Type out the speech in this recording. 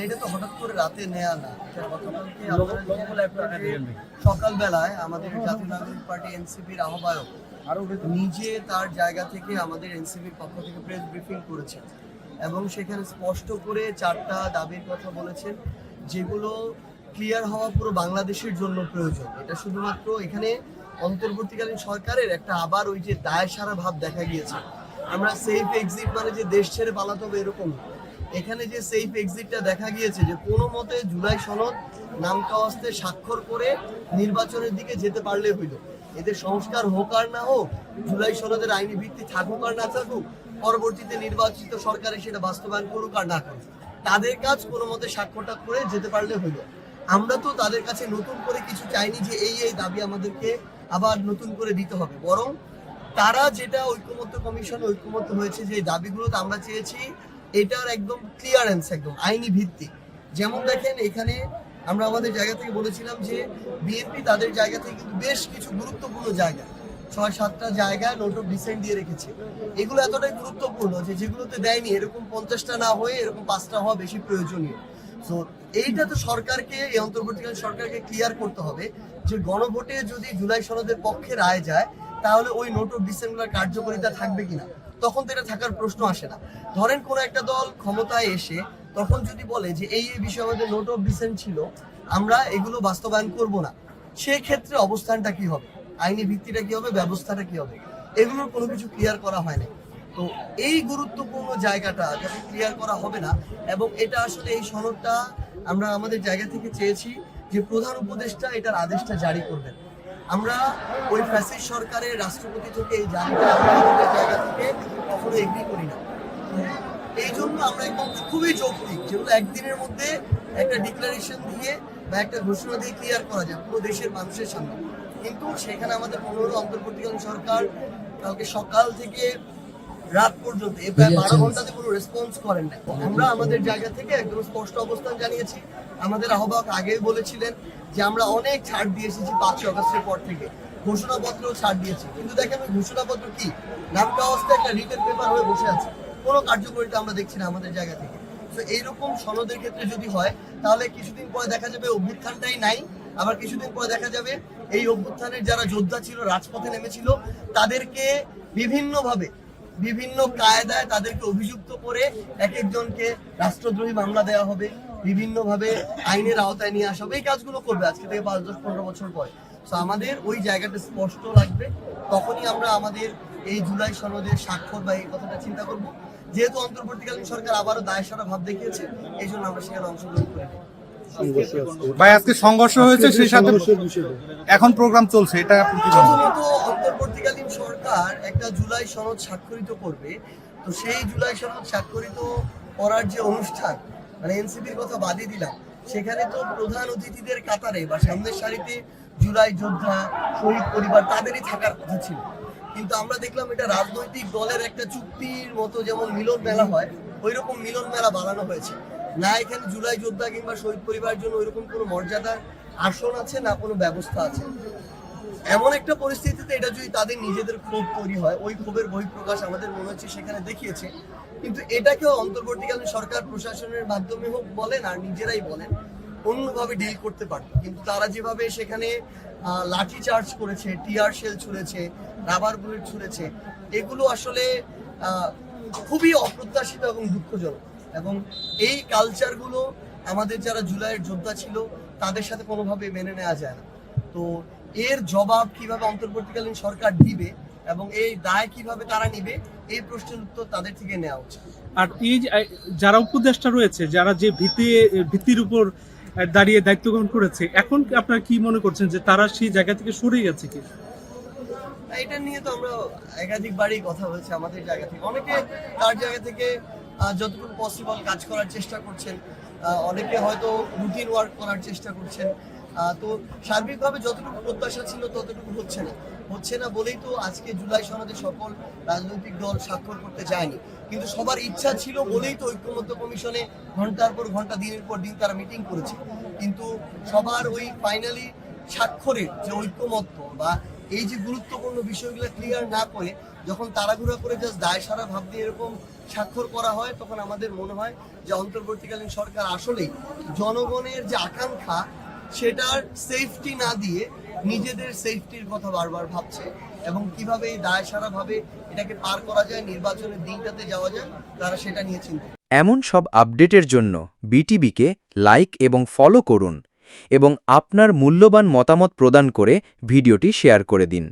এটা তো হঠাৎ করে রাতে নেয়া না। সকালবেলায় আমাদের জাতীয় নাগরিক পার্টি এনসিপির আহ্বায়ক নিজে তার জায়গা থেকে আমাদের এনসিপির পক্ষ থেকে প্রেস ব্রিফিং করেছেন এবং সেখানে স্পষ্ট করে চারটা দাবির কথা বলেছেন যেগুলো ক্লিয়ার হওয়া পুরো বাংলাদেশের জন্য প্রয়োজন। এটা শুধুমাত্র এখানে অন্তর্বর্তীকালীন সরকারের একটা আবার ওই যে দায় সারা ভাব দেখা গিয়েছে। আমরা সেফ এক্সিট মানে যে দেশ ছেড়ে পালাতে হবে এরকম। এখানে যে সেফ এক্সিটটা দেখা গিয়েছে যে কোনো মতে জুলাই সনদ নাম কাওয়াস্তে স্বাক্ষর করে নির্বাচনের দিকে যেতে পারলে হইল। এদের সংস্কার হোক আর না হোক, জুলাই সনদের আইনি ভিত্তি থাকুক আর না থাকুক, পরবর্তীতে নির্বাচিত সরকারে সেটা বাস্তবায়ন করুক আর না করুক, তাদের কাজ কোনো মতে স্বাক্ষরটা করে যেতে পারলে হইল। আমরা তো তাদের কাছে নতুন করে কিছু চাইনি যে এই এই দাবি আমাদেরকে আবার নতুন করে দিতে হবে। বরং তারা যেটা ঐক্যমত্য কমিশন ঐক্যমত্য হয়েছে যে দাবিগুলোতে আমরা চেয়েছি এটার একদম ক্লিয়ারেন্স একদম আইনি ভিত্তি। যেমন দেখেন, এখানে আমরা আমাদের জায়গা থেকে বলেছিলাম যে বিএনপি তাদের জায়গা থেকে কিন্তু বেশ কিছু গুরুত্বপূর্ণ জায়গা। ছয়, সাতটা জায়গায় নোট অফ ডিসেন্ট দিয়ে রেখেছে। এগুলো এতটাই গুরুত্বপূর্ণ যে যেগুলোতে দেয়নি, এরকম পঞ্চাশটা না হয়ে এরকম পাঁচটা হওয়া বেশি প্রয়োজনীয়। সো এইটা তো সরকারকে, এই অন্তর্বর্তীকালীন সরকারকে ক্লিয়ার করতে হবে যে গণভোটে যদি জুলাই সনদের পক্ষে রায় যায়, তাহলে ওই নোট অফ ডিসেম্বর কার্যকারিতা থাকবে কিনা। তখন তো এটা থাকার প্রশ্ন আসে না। ধরেন কোন একটা দল ক্ষমতায় এসে তখন যদি বলে যে এই এই বিষয়ে আমাদের নোট অফ ডিসেন্ট ছিল, আমরা এগুলো বাস্তবায়ন করব না সেই ক্ষেত্রে অবস্থানটা কি হবে? আইনি ভিত্তিটা কি হবে? ব্যবস্থাটা কি হবে? এগুলোর কোনো কিছু ক্লিয়ার করা হয় না তো এই গুরুত্বপূর্ণ জায়গাটা যাতে ক্লিয়ার করা হবে না, এবং এটা আসলে এই সনদটা আমরা আমাদের জায়গা থেকে চেয়েছি যে প্রধান উপদেষ্টা এটার আদেশটা জারি করবেন। আমরা ওই ফ্যাসিস্ট সরকারের রাষ্ট্রপতি থেকে এই আমাদের জায়গা থেকে কখনো এগ্রি করি না। এই জন্য আমরা একদম খুবই যৌক্তিক যেগুলো একদিনের মধ্যে একটা ডিক্লারেশন দিয়ে বা একটা ঘোষণা দিয়ে ক্লিয়ার করা যায় পুরো দেশের মানুষের সামনে। কিন্তু সেখানে আমাদের পনেরো অন্তর্বর্তীকালীন সরকার কালকে সকাল থেকে রাত পর্যন্ত এ প্রায় বারো ঘন্টাতে কোনো রেসপন্স করেন না আমরা আমাদের জায়গা থেকে একদম স্পষ্ট অবস্থান জানিয়েছি। আমাদের আহ্বায়ক আগেই বলেছিলেন যে আমরা অনেক ছাড় দিয়ে এসেছি পাঁচই অগস্টের পর থেকে। ঘোষণাপত্র ছাড় দিয়েছি। কিন্তু দেখেন ওই ঘোষণাপত্র কি? নামটা অবস্থায় একটা রিটেন পেপার হয়ে বসে আছে। কোনো কার্যকরিতা আমরা দেখছি না আমাদের জায়গা থেকে। তো এইরকম সনদের ক্ষেত্রে যদি হয়, তাহলে কিছুদিন পরে দেখা যাবে অভ্যুত্থানটাই নাই। আবার কিছুদিন পরে দেখা যাবে এই অভ্যুত্থানের যারা যোদ্ধা ছিল, রাজপথে নেমেছিল, তাদেরকে বিভিন্নভাবে বিভিন্ন কায়দায় তাদেরকে অভিযুক্ত করে এক একজনকে রাষ্ট্রদ্রোহী মামলা দেওয়া হবে বিভিন্নভাবে আইনের আওতায় নিয়ে আসা হবে। এই কাজগুলো করবে আজকে থেকে পাঁচ দশ পনেরো বছর পরে। তো আমাদের ওই জায়গাটা স্পষ্ট লাগবে। তখনই আমরা আমাদের এই জুলাই সনদের স্বাক্ষর বা এই কথাটা চিন্তা করব। যেহেতু অন্তর্বর্তীকালীন সরকার আবারও দায় সারা ভাব দেখিয়েছে এই জন্য আমরা সেখানে অংশগ্রহণ করি ভাই আজকে সংঘর্ষ হয়েছে সেই সাথে এখন প্রোগ্রাম চলছে এটা আপনি কি বলবেন? প্রথমত অন্তর্বর্তীকালীন সরকার একটা জুলাই সনদ স্বাক্ষরিত করবে। তো সেই জুলাই সনদ স্বাক্ষরিত করার যে অনুষ্ঠান মানে এনসিপির কথা বাদই দিলাম, সেখানে তো প্রধান অতিথিদের কাতারে বা সামনের সারিতে জুলাই যোদ্ধা, শহীদ পরিবার তাদেরই থাকার কথা ছিল। কিন্তু আমরা দেখলাম এটা রাজনৈতিক দলের একটা চুক্তির মতো যেমন মিলন মেলা হয় ওই রকম মিলন মেলা বানানো হয়েছে। না এখানে জুলাই যোদ্ধা কিংবা শহীদ পরিবারের জন্য ওইরকম কোনো মর্যাদার আসন আছে, না কোনো ব্যবস্থা আছে। এমন একটা পরিস্থিতিতে এটা যদি তাদের নিজেদের ক্ষোভ তৈরি হয়, ওই ক্ষোভের বহিঃপ্রকাশ আমাদের মনে হচ্ছে সেখানে দেখিয়েছে। কিন্তু এটাকেও অন্তর্বর্তীকালীন সরকার, প্রশাসনের মাধ্যমে হোক বলেন আর নিজেরাই বলেন, অন্যভাবে ডিল করতে পারত কিন্তু তারা যেভাবে সেখানে লাঠি চার্জ করেছে টিয়ার শেল ছুঁড়েছে রাবার বুলেট ছুঁড়েছে, এগুলো আসলে খুবই অপ্রত্যাশিত এবং দুঃখজনক। এবং এই কালচারগুলো আমাদের যারা জুলাইয়ের যোদ্ধা ছিল, তাদের সাথে কোনোভাবে মেনে নেওয়া যায় না। তো এর জবাব কীভাবে অন্তর্বর্তীকালীন সরকার দিবে এবং এই দায় কীভাবে তারা নিবে এই প্রশ্নের উত্তর তাদের থেকে নেওয়া উচিত। আর এই যারা উপদেষ্টা রয়েছে যারা যে ভিত্তি ভিত্তির উপর দাঁড়িয়ে দায়িত্ব গ্রহণ করেছে এখন আপনারা কি মনে করছেন যে তারা সেই জায়গা থেকে সরে গেছে কি? এটা নিয়ে তো আমরা একাধিকবারই কথা হয়েছে আমাদের জায়গা থেকে। অনেকে তার জায়গা থেকে যতটুকু পসিবল কাজ করার চেষ্টা করছেন অনেকে হয়তো রুটিন ওয়ার্ক করার চেষ্টা করছেন তো সার্বিকভাবে যতটুকু প্রত্যাশা ছিল ততটুকু হচ্ছে না। হচ্ছে না বলেই তো আজকে জুলাই সনদে সকল রাজনৈতিক দল স্বাক্ষর করতে যায়নি। কিন্তু সবার ইচ্ছা ছিল বলেই তো ঐক্যমত্য কমিশনে ঘণ্টার পর ঘণ্টা, দিনের পর দিন তারা মিটিং করেছে। কিন্তু সবার ওই ফাইনালি স্বাক্ষরের যে ঐক্যমত্য বা এই যে গুরুত্বপূর্ণ বিষয়গুলো ক্লিয়ার না করে যখন তাড়াহুড়া করে জাস্ট দায় সারা ভাব দিয়ে এরকম স্বাক্ষর করা হয়, তখন আমাদের মনে হয় যে অন্তর্বর্তীকালীন সরকার আসলেই জনগণের যে আকাঙ্ক্ষা সেটার সেফটি না দিয়ে নিজেদের সেফটির কথা বারবার ভাবছে এবং কীভাবে এই দায় সারা ভাবে এটাকে পার করা যায়, নির্বাচনের দিনটাতে যাওয়া যায়, তারা সেটা নিয়ে চিন্তা এমন সব আপডেটের জন্য বিটিভিকে লাইক এবং ফলো করুন এবং আপনার মূল্যবান মতামত প্রদান করে ভিডিওটি শেয়ার করে দিন।